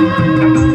প্রেম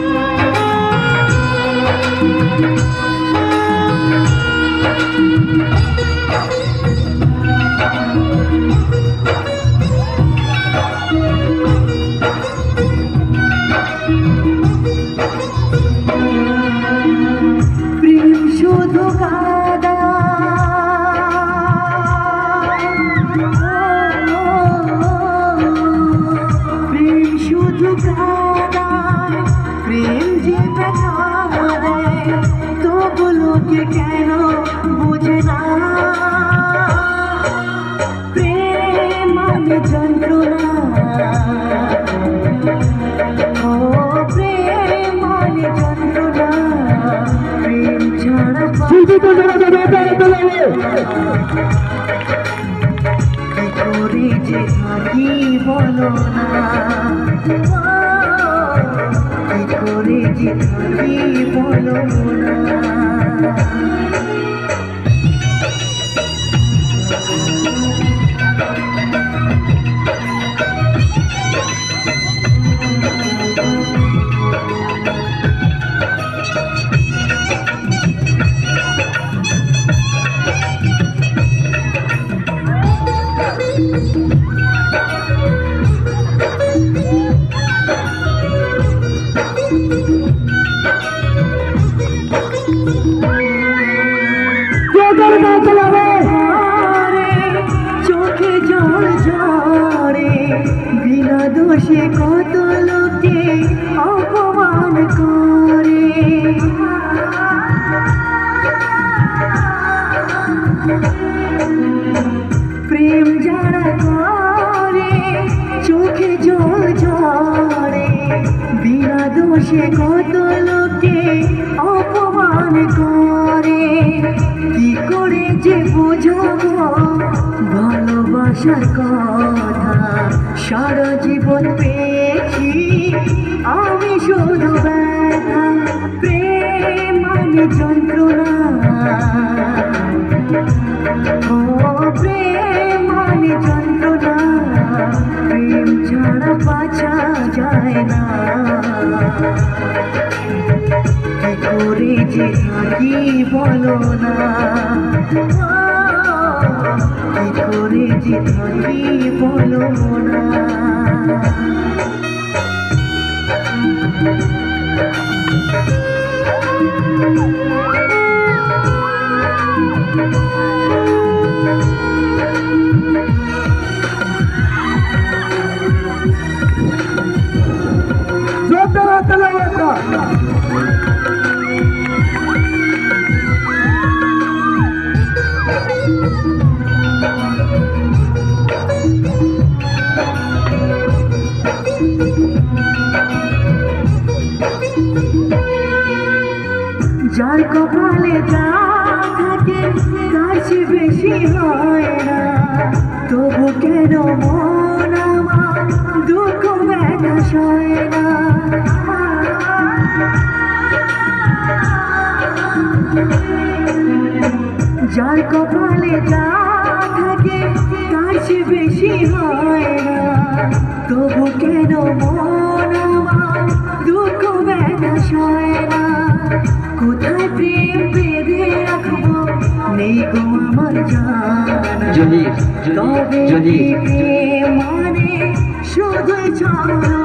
করে যে থাকি বলো না কি করে যে চোখে জল ঝরে বিনা দোষে কত লোকে অপমান করে। প্রেম বিনা কত লোকে অপমান করে? কি করে যে বোঝাবো? ভালোবাসার কথা সারা জীবন পেয়েছি। আমি শুধু ব্যথা, প্রেম মানে বাঁচা যায় না। করে যে থাকি বলো না। করে যে থাকি বলো না। জোর একটা যার কপালে যা থাকে তার বেশি হয় না। তবু কেন মন আমার দুঃখ ব্যথা সয় না? যার কপালে যা থাকে তার চেয়ে বেশি হয় না। তবু কেন মন আমার দুঃখ ব্যথা সয় না? কোথায় প্রেম বেঁধে রাখব? নেই গো আমার জানা। যদি মানে? শুধুই ছলনা